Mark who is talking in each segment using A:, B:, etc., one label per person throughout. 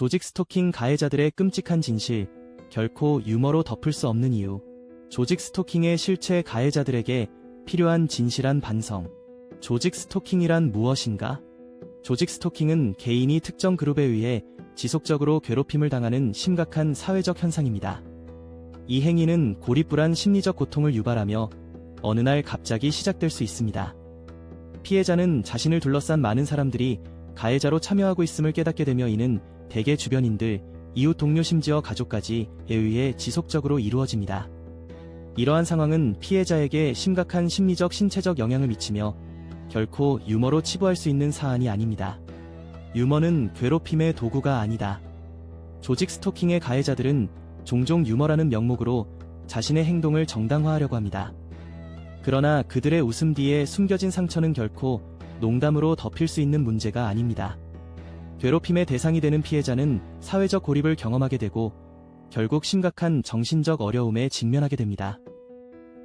A: 조직 스토킹 가해자들의 끔찍한 진실, 결코 유머로 덮을 수 없는 이유. 조직 스토킹의 실체 가해자들에게 필요한 진실한 반성. 조직 스토킹이란 무엇인가? 조직 스토킹은 개인이 특정 그룹에 의해 지속적으로 괴롭힘을 당하는 심각한 사회적 현상입니다. 이 행위는 고립불안 심리적 고통을 유발하며 어느 날 갑자기 시작될 수 있습니다. 피해자는 자신을 둘러싼 많은 사람들이 가해자로 참여하고 있음을 깨닫게 되며 이는 대개 주변인들, 이웃 동료 심지어 가족까지에 의해 지속적으로 이루어집니다. 이러한 상황은 피해자에게 심각한 심리적 신체적 영향을 미치며 결코 유머로 치부할 수 있는 사안이 아닙니다. 유머는 괴롭힘의 도구가 아니다. 조직 스토킹의 가해자들은 종종 유머라는 명목으로 자신의 행동을 정당화하려고 합니다. 그러나 그들의 웃음 뒤에 숨겨진 상처는 결코 농담으로 덮일 수 있는 문제가 아닙니다. 괴롭힘의 대상이 되는 피해자는 사회적 고립을 경험하게 되고 결국 심각한 정신적 어려움에 직면하게 됩니다.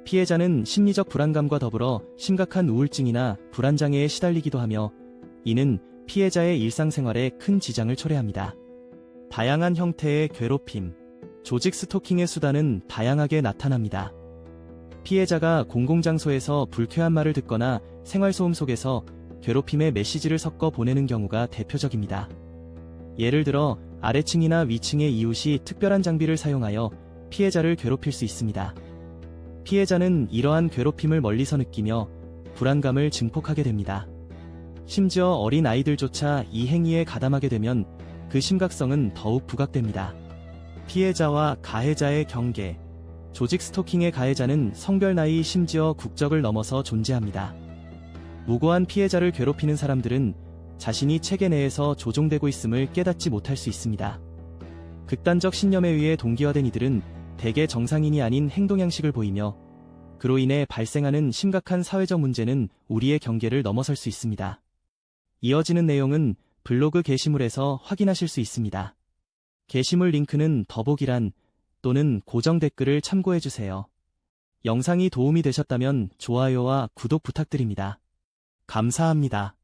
A: 피해자는 심리적 불안감과 더불어 심각한 우울증이나 불안장애에 시달리기도 하며 이는 피해자의 일상생활에 큰 지장을 초래합니다. 다양한 형태의 괴롭힘, 조직 스토킹의 수단은 다양하게 나타납니다. 피해자가 공공장소에서 불쾌한 말을 듣거나 생활소음 속에서 괴롭힘의 메시지를 섞어 보내는 경우가 대표적입니다. 예를 들어 아래층이나 위층의 이웃이 특별한 장비를 사용하여 피해자를 괴롭힐 수 있습니다. 피해자는 이러한 괴롭힘을 멀리서 느끼며 불안감을 증폭하게 됩니다. 심지어 어린 아이들조차 이 행위에 가담하게 되면 그 심각성은 더욱 부각됩니다. 피해자와 가해자의 경계. 조직 스토킹의 가해자는 성별 나이 심지어 국적을 넘어서 존재합니다. 무고한 피해자를 괴롭히는 사람들은 자신이 체계 내에서 조종되고 있음을 깨닫지 못할 수 있습니다. 극단적 신념에 의해 동기화된 이들은 대개 정상인이 아닌 행동 양식을 보이며 그로 인해 발생하는 심각한 사회적 문제는 우리의 경계를 넘어설 수 있습니다. 이어지는 내용은 블로그 게시물에서 확인하실 수 있습니다. 게시물 링크는 더보기란 또는 고정 댓글을 참고해주세요. 영상이 도움이 되셨다면 좋아요와 구독 부탁드립니다. 감사합니다.